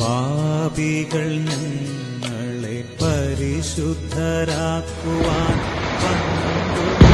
പാപികൾ ഞങ്ങളെ പരിശുദ്ധരാക്കുവാൻ വന്നു.